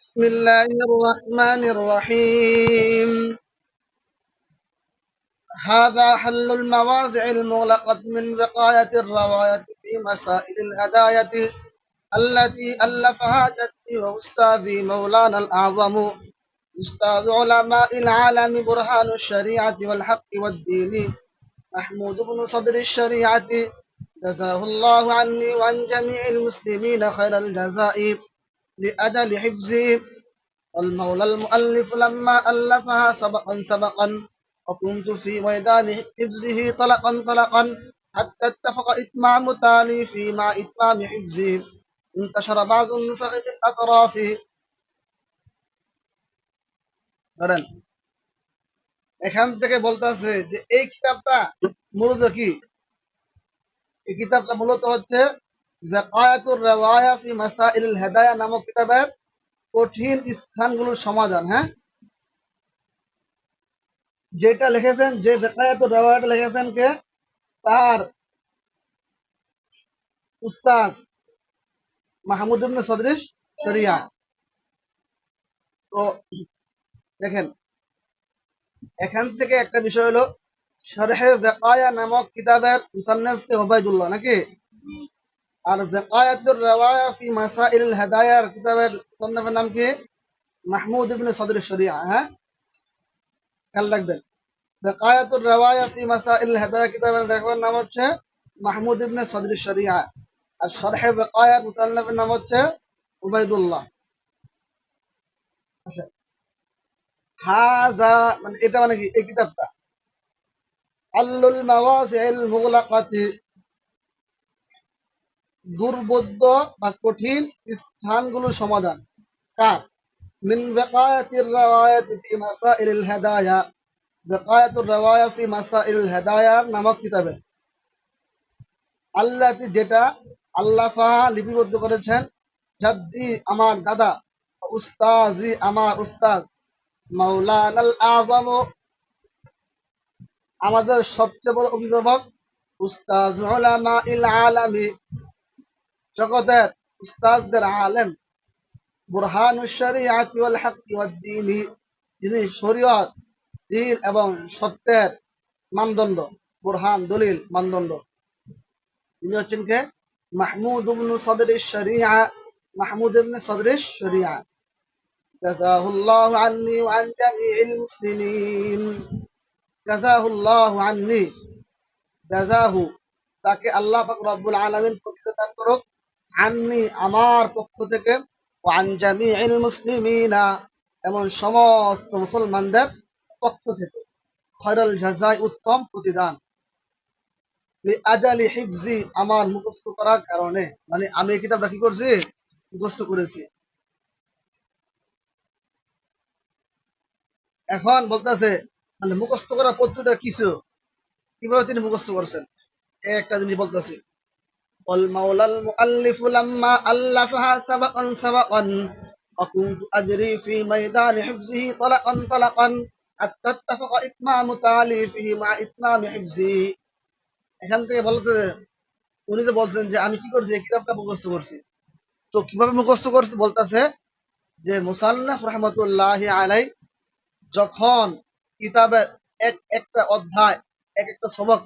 بسم الله الرحمن الرحيم. هذا حل المواضع المغلقة من بقاية الرواية في مسائل الهداية التي ألفها جدي وأستاذي مولانا الأعظم أستاذ علماء العالم برهان الشريعة والحق والدين محمود بن صدر الشريعة. جزاه الله عني وعن جميع المسلمين خير الجزاء. لأجل حفظه والمولى المؤلف لما ألفها سبقا سبقا وكنت في ميدان حفظه طلقا طلقا حتى اتفق إتمام تاليفي مع إتمام حفظه انتشر بعض النسخ في الأطراف ধরেন এখান থেকে বলতেছে যে এই কিতাবটা মূলত কি এই কিতাবটা মূলত হচ্ছে জাকায়াতুর রেওয়ায়া ফি মাসাইল হেদায়া নামক কিতাবের কঠিন স্থানগুলোর সমাধান হ্যাঁ? যেটা লিখেছেন, যে রেওয়ায়াটা লিখেছেন কে? তার উস্তাদ সদরিশ শরিয়া। তো দেখেন, এখান থেকে একটা বিষয় হলো, শরহে বেকায়া নামক কিতাবের মুসান্নফ কে ওবায়দুল্লাহ নাকি? আর বেকায়াতুর রেওয়ায়া ফি মাসাইল হেদায়ার কিতাবের মুসান্নফের নাম কি? মাহমুদ ইবনে সদর শরিয়া হ্যাঁ? খেয়াল রাখবেন। বেকায়াতুর রেওয়ায়া ফি মাসাইল হেদায়া, কিতাবের লেখকের নাম হচ্ছে মাহমুদ ইবনে সদর শরিয়া। আর শরহে বেকায়ার মুসান্নফের নাম হচ্ছে উবাইদুল্লাহ। আচ্ছা। হাজা মানে এটা মানে কি? এই কিতাবটা। আল্লুল মাওয়াজিল মুগলাকাতি। দুর্বোধ্য বা কঠিন স্থানগুলোর সমাধান। কার? মিন বাকায়াতির রাওয়ায়াত ফি মাসাইল হেদায়া। বাকায়াতুর রাওয়ায়া ফি মাসাইল হেদায়ার নামক কিতাবে। আল্লাহতি যেটা আল্লাফা লিপিবদ্ধ করেছেন, জাদ্দি আমার দাদা উস্তাজি আমার উস্তাজ মাওলানাল আজম আমাদের সবচেয়ে বড় অভিভাবক উস্তাজ উলামা ইল আলামি। জগতের উস্তাজদের আলেম বুরহানুসারী যিনি শরীয়ত, দিন এবং সত্যের মানদণ্ড, বুরহান দলিল মানদণ্ড। তিনি হচ্ছেন কে? মাহমুদ ইবনু মাহমুদ জাযাহুল্লাহু আননি ওয়া আন জামিইল মুসলিমিন। জাযাহুল্লাহু আননি। জাযাহু, তাকে আল্লাহ পাক রব্বুল আলামিন প্রকৃত দান করুক। আন্নি আমার পক্ষ থেকে জামিউল মুসলিমিনা এমন সমস্ত মুসলমানদের পক্ষ থেকে খয়রুল জাযাই উত্তম প্রতিদান। আজালি হিফজি আমার মুখস্থ করার কারণে। মানে আমি এই কিতাবটা কি করছি? মুখস্থ করেছি। এখন বলতেছে মানে মুখস্থ করার পদ্ধতিটা কিছু? কীভাবে তিনি মুখস্থ করছেন? একটা জিনিস বলতেছে। والمولى المؤلف لما ألفها سبقا سبقا وكنت أجري في ميدان حفظه طلقا طلقا حتى اتفق إتمام تأليفه مع إتمام حفظه এখান থেকে বলতে উনি যে বলছেন যে আমি কি করছি এই কিতাবটা মুখস্থ করছি তো কিভাবে মুখস্থ করছি বলতেছে যে মুসান্নাফ রহমতুল্লাহ আলাই যখন কিতাবের এক একটা অধ্যায় এক একটা সবক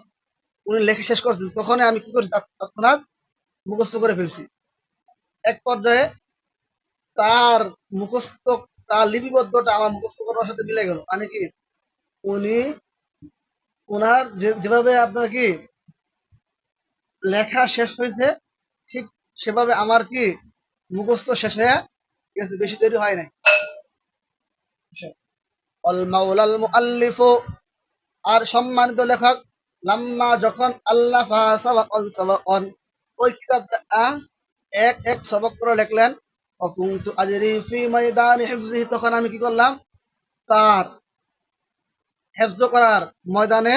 উনি লেখা শেষ করছেন তখনই আমি কি করছি তৎক্ষণাৎ মুখস্থ করে ফেলছি। এক পর্যায়ে তার মুখস্থ, তার লিপিবদ্ধটা আমার মুখস্থ করার সাথে মিলে গেল। মানে কি? উনি ওনার যেভাবে আপনার কি লেখা শেষ হয়েছে, ঠিক সেভাবে আমার কি মুখস্থ শেষ হয়ে গেছে, বেশি দেরি হয় নাই। আর সম্মানিত লেখক, লাম্মা যখন আল্লাহ ওই কিতাবটা এক এক সবক করে লিখলেন, অকুন্তু আজরি ফি ময়দান হিফজিহি তখন আমি কি করলাম? তার হেফজ করার ময়দানে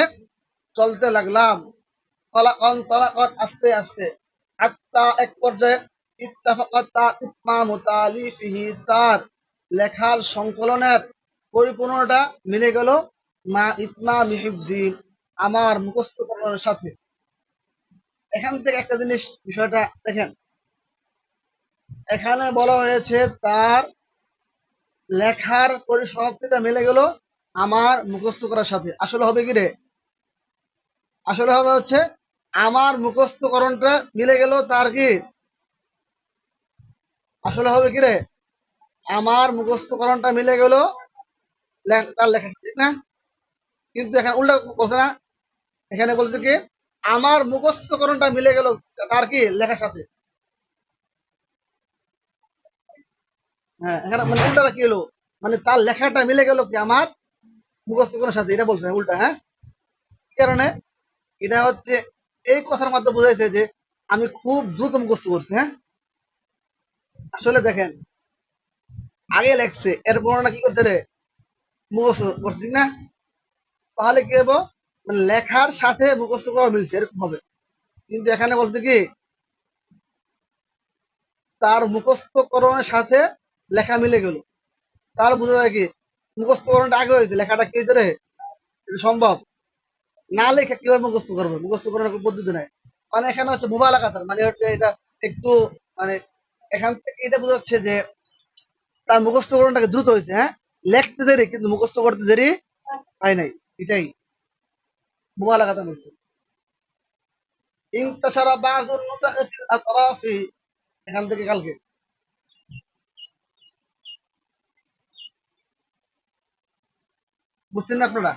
চলতে লাগলাম। তলাকন তলাকন আস্তে আস্তে। আত্মা এক পর্যায়ে তার লেখার সংকলনের পরিপূর্ণটা মিলে গেল মা ইতমা মিহিবজি আমার মুখস্থ করার সাথে। এখান থেকে একটা জিনিস, বিষয়টা দেখেন। এখানে বলা হয়েছে, তার লেখার পরিসমাপ্তিটা মিলে গেল আমার মুখস্থ করার সাথে। আসলে হবে কি রে? আসলে হবে হচ্ছে, আমার মুখস্থকরণটা মিলে গেল তার কি? আসলে হবে কি রে? আমার মুখস্থকরণটা মিলে গেল তার লেখা ঠিক না? কিন্তু এখানে উল্টা বলছে না। এখানে বলছে কি? আমার মুখস্থকরণটা মিলে গেল তার কি? লেখার সাথে। হ্যাঁ এখানে মানে উল্টাটা কি হলো? মানে তার লেখাটা মিলে গেল কি আমার মুখস্থকরণের সাথে? এটা বলছে, উল্টা হ্যাঁ? কারণে এটা হচ্ছে, এই কথার মাধ্যমে বোঝাইছে যে আমি খুব দ্রুত মুখস্থ করছি হ্যাঁ? আসলে দেখেন, আগে লেখছে এর বর্ণনা কি করতে রে? মুখস্থ করছি না? তাহলে কি হব মানে লেখার সাথে মুখস্থ করা মিলছে, এরকম হবে। কিন্তু এখানে বলছে কি, তার মুখস্থকরণের সাথে লেখা মিলে গেল। তাহলে বোঝা যায় কি, মুখস্থকরণটা আগে হয়েছে, লেখাটা কি হয়েছে রে? সম্ভব। না লেখা কীভাবে মুখস্থ করব? মুখস্থ করার কোনো পদ্ধতি নাই। মানে এখানে হচ্ছে মোবাইল কাতার মানে হচ্ছে এটা একটু মানে এখান থেকে এটা বোঝাচ্ছে যে তার মুখস্থকরণটাকে দ্রুত হয়েছে হ্যাঁ? লেখতে দেরি, কিন্তু মুখস্থ করতে দেরি হয় নাই। এটাই। মোবাইল কাতার হয়েছে ইন্তাসারা বাজুর আতরাফি এখান থেকে কালকে। বুঝছেন না আপনারা?